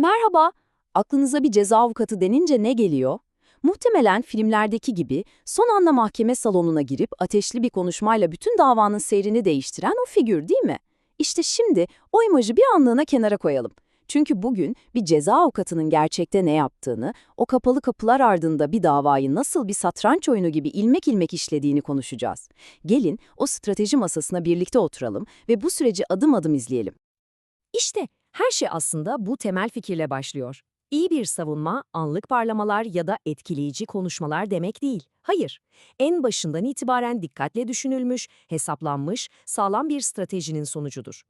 Merhaba, aklınıza bir ceza avukatı denince ne geliyor? Muhtemelen filmlerdeki gibi son anda mahkeme salonuna girip ateşli bir konuşmayla bütün davanın seyrini değiştiren o figür değil mi? İşte şimdi o imajı bir anlığına kenara koyalım. Çünkü bugün bir ceza avukatının gerçekte ne yaptığını, o kapalı kapılar ardında bir davayı nasıl bir satranç oyunu gibi ilmek ilmek işlediğini konuşacağız. Gelin o strateji masasına birlikte oturalım ve bu süreci adım adım izleyelim. İşte her şey aslında bu temel fikirle başlıyor. İyi bir savunma, anlık parlamalar ya da etkileyici konuşmalar demek değil. Hayır, en başından itibaren dikkatle düşünülmüş, hesaplanmış, sağlam bir stratejinin sonucudur.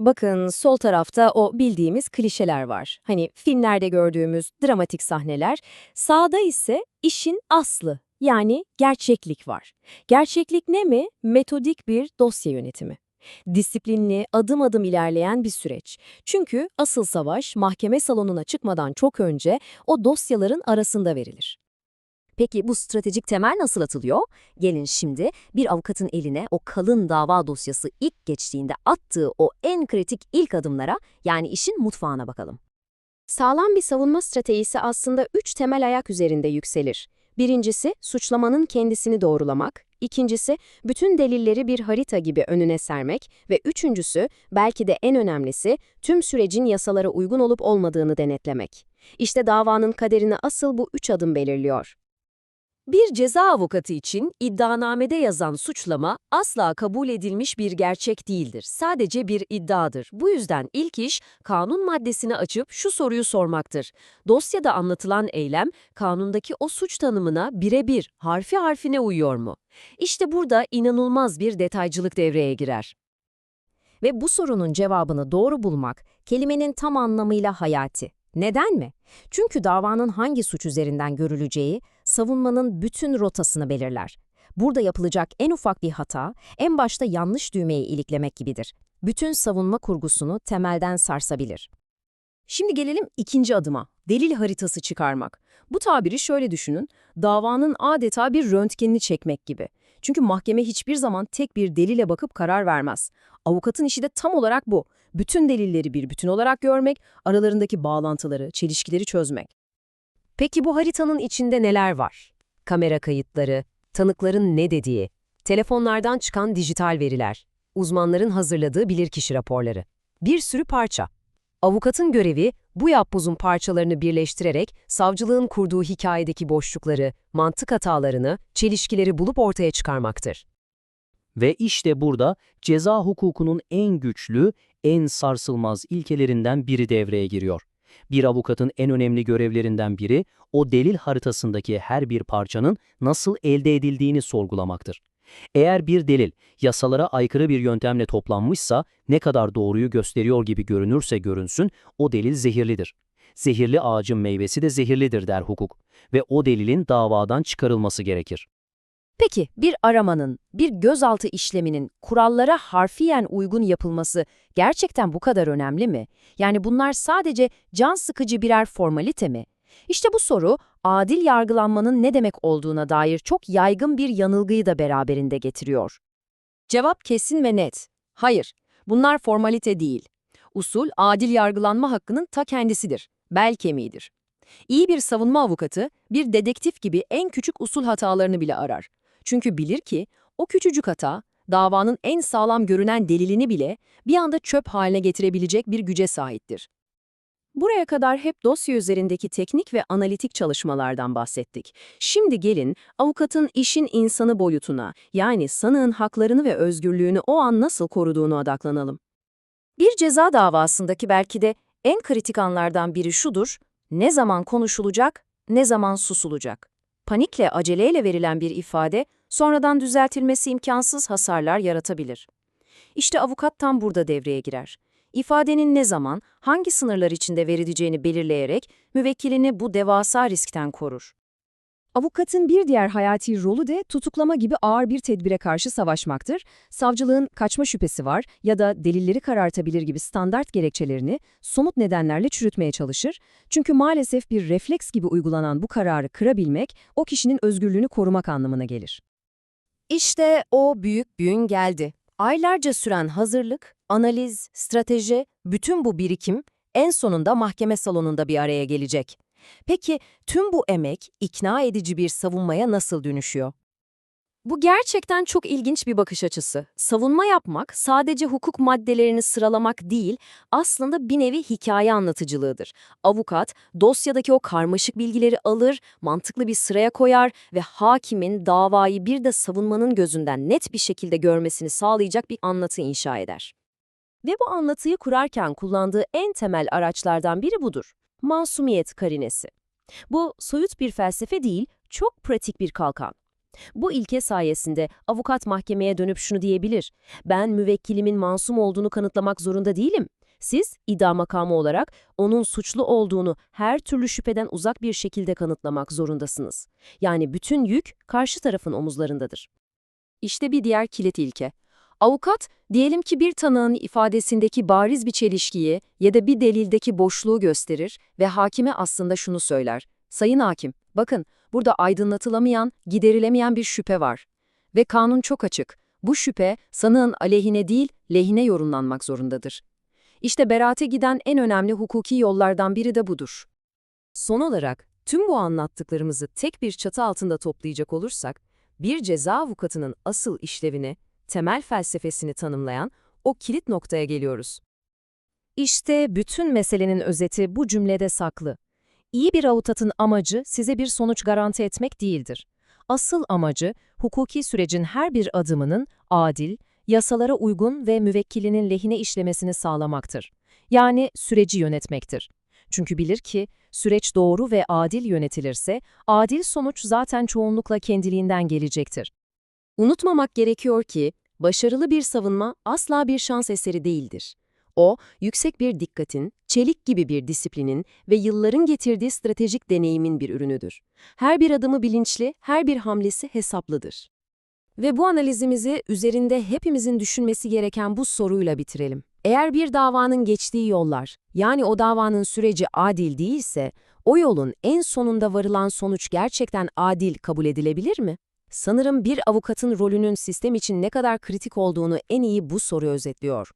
Bakın sol tarafta o bildiğimiz klişeler var. Hani filmlerde gördüğümüz dramatik sahneler. Sağda ise işin aslı, yani gerçeklik var. Gerçeklik ne mi? Metodik bir dosya yönetimi. Disiplinli, adım adım ilerleyen bir süreç. Çünkü asıl savaş mahkeme salonuna çıkmadan çok önce o dosyaların arasında verilir. Peki bu stratejik temel nasıl atılıyor? Gelin şimdi bir avukatın eline o kalın dava dosyası ilk geçtiğinde attığı o en kritik ilk adımlara yani işin mutfağına bakalım. Sağlam bir savunma stratejisi aslında üç temel ayak üzerinde yükselir. Birincisi, suçlamanın kendisini doğrulamak. İkincisi, bütün delilleri bir harita gibi önüne sermek. Ve üçüncüsü, belki de en önemlisi, tüm sürecin yasalara uygun olup olmadığını denetlemek. İşte davanın kaderini asıl bu üç adım belirliyor. Bir ceza avukatı için iddianamede yazan suçlama asla kabul edilmiş bir gerçek değildir. Sadece bir iddiadır. Bu yüzden ilk iş kanun maddesini açıp şu soruyu sormaktır. Dosyada anlatılan eylem kanundaki o suç tanımına birebir, harfi harfine uyuyor mu? İşte burada inanılmaz bir detaycılık devreye girer. Ve bu sorunun cevabını doğru bulmak kelimenin tam anlamıyla hayati. Neden mi? Çünkü davanın hangi suç üzerinden görüleceği, savunmanın bütün rotasını belirler. Burada yapılacak en ufak bir hata, en başta yanlış düğmeyi iliklemek gibidir. Bütün savunma kurgusunu temelden sarsabilir. Şimdi gelelim ikinci adıma, delil haritası çıkarmak. Bu tabiri şöyle düşünün, davanın adeta bir röntgenini çekmek gibi. Çünkü mahkeme hiçbir zaman tek bir delile bakıp karar vermez. Avukatın işi de tam olarak bu. Bütün delilleri bir bütün olarak görmek, aralarındaki bağlantıları, çelişkileri çözmek. Peki bu haritanın içinde neler var? Kamera kayıtları, tanıkların ne dediği, telefonlardan çıkan dijital veriler, uzmanların hazırladığı bilirkişi raporları. Bir sürü parça. Avukatın görevi bu yapbozun parçalarını birleştirerek savcılığın kurduğu hikayedeki boşlukları, mantık hatalarını, çelişkileri bulup ortaya çıkarmaktır. Ve işte burada ceza hukukunun en güçlü, en sarsılmaz ilkelerinden biri devreye giriyor. Bir avukatın en önemli görevlerinden biri, o delil haritasındaki her bir parçanın nasıl elde edildiğini sorgulamaktır. Eğer bir delil yasalara aykırı bir yöntemle toplanmışsa, ne kadar doğruyu gösteriyor gibi görünürse görünsün, o delil zehirlidir. Zehirli ağacın meyvesi de zehirlidir der hukuk ve o delilin davadan çıkarılması gerekir. Peki bir aramanın, bir gözaltı işleminin kurallara harfiyen uygun yapılması gerçekten bu kadar önemli mi? Yani bunlar sadece can sıkıcı birer formalite mi? İşte bu soru, adil yargılanmanın ne demek olduğuna dair çok yaygın bir yanılgıyı da beraberinde getiriyor. Cevap kesin ve net. Hayır, bunlar formalite değil. Usul, adil yargılanma hakkının ta kendisidir, bel kemiğidir. İyi bir savunma avukatı, bir dedektif gibi en küçük usul hatalarını bile arar. Çünkü bilir ki o küçücük hata, davanın en sağlam görünen delilini bile bir anda çöp haline getirebilecek bir güce sahiptir. Buraya kadar hep dosya üzerindeki teknik ve analitik çalışmalardan bahsettik. Şimdi gelin avukatın işin insanı boyutuna, yani sanığın haklarını ve özgürlüğünü o an nasıl koruduğunu odaklanalım. Bir ceza davasındaki belki de en kritik anlardan biri şudur, ne zaman konuşulacak, ne zaman susulacak. Panikle, aceleyle verilen bir ifade, sonradan düzeltilmesi imkansız hasarlar yaratabilir. İşte avukat tam burada devreye girer. İfadenin ne zaman, hangi sınırlar içinde verileceğini belirleyerek müvekkilini bu devasa riskten korur. Avukatın bir diğer hayati rolü de tutuklama gibi ağır bir tedbire karşı savaşmaktır. Savcılığın kaçma şüphesi var ya da delilleri karartabilir gibi standart gerekçelerini somut nedenlerle çürütmeye çalışır. Çünkü maalesef bir refleks gibi uygulanan bu kararı kırabilmek o kişinin özgürlüğünü korumak anlamına gelir. İşte o büyük gün geldi. Aylarca süren hazırlık, analiz, strateji, bütün bu birikim en sonunda mahkeme salonunda bir araya gelecek. Peki tüm bu emek ikna edici bir savunmaya nasıl dönüşüyor? Bu gerçekten çok ilginç bir bakış açısı. Savunma yapmak sadece hukuk maddelerini sıralamak değil, aslında bir nevi hikaye anlatıcılığıdır. Avukat dosyadaki o karmaşık bilgileri alır, mantıklı bir sıraya koyar ve hakimin davayı bir de savunmanın gözünden net bir şekilde görmesini sağlayacak bir anlatı inşa eder. Ve bu anlatıyı kurarken kullandığı en temel araçlardan biri budur. Masumiyet karinesi. Bu soyut bir felsefe değil, çok pratik bir kalkan. Bu ilke sayesinde avukat mahkemeye dönüp şunu diyebilir. Ben müvekkilimin masum olduğunu kanıtlamak zorunda değilim. Siz iddia makamı olarak onun suçlu olduğunu her türlü şüpheden uzak bir şekilde kanıtlamak zorundasınız. Yani bütün yük karşı tarafın omuzlarındadır. İşte bir diğer kilit ilke. Avukat, diyelim ki bir tanığın ifadesindeki bariz bir çelişkiyi ya da bir delildeki boşluğu gösterir ve hakime aslında şunu söyler. Sayın hakim, bakın burada aydınlatılamayan, giderilemeyen bir şüphe var. Ve kanun çok açık. Bu şüphe sanığın aleyhine değil, lehine yorumlanmak zorundadır. İşte beraate giden en önemli hukuki yollardan biri de budur. Son olarak, tüm bu anlattıklarımızı tek bir çatı altında toplayacak olursak, bir ceza avukatının asıl işlevini, temel felsefesini tanımlayan o kilit noktaya geliyoruz. İşte bütün meselenin özeti bu cümlede saklı. İyi bir avukatın amacı size bir sonuç garanti etmek değildir. Asıl amacı, hukuki sürecin her bir adımının adil, yasalara uygun ve müvekkilinin lehine işlemesini sağlamaktır. Yani süreci yönetmektir. Çünkü bilir ki, süreç doğru ve adil yönetilirse, adil sonuç zaten çoğunlukla kendiliğinden gelecektir. Unutmamak gerekiyor ki, başarılı bir savunma asla bir şans eseri değildir. O, yüksek bir dikkatin, çelik gibi bir disiplinin ve yılların getirdiği stratejik deneyimin bir ürünüdür. Her bir adımı bilinçli, her bir hamlesi hesaplıdır. Ve bu analizimizi üzerinde hepimizin düşünmesi gereken bu soruyla bitirelim. Eğer bir davanın geçtiği yollar, yani o davanın süreci adil değilse, o yolun en sonunda varılan sonuç gerçekten adil kabul edilebilir mi? Sanırım bir avukatın rolünün sistem için ne kadar kritik olduğunu en iyi bu soru özetliyor.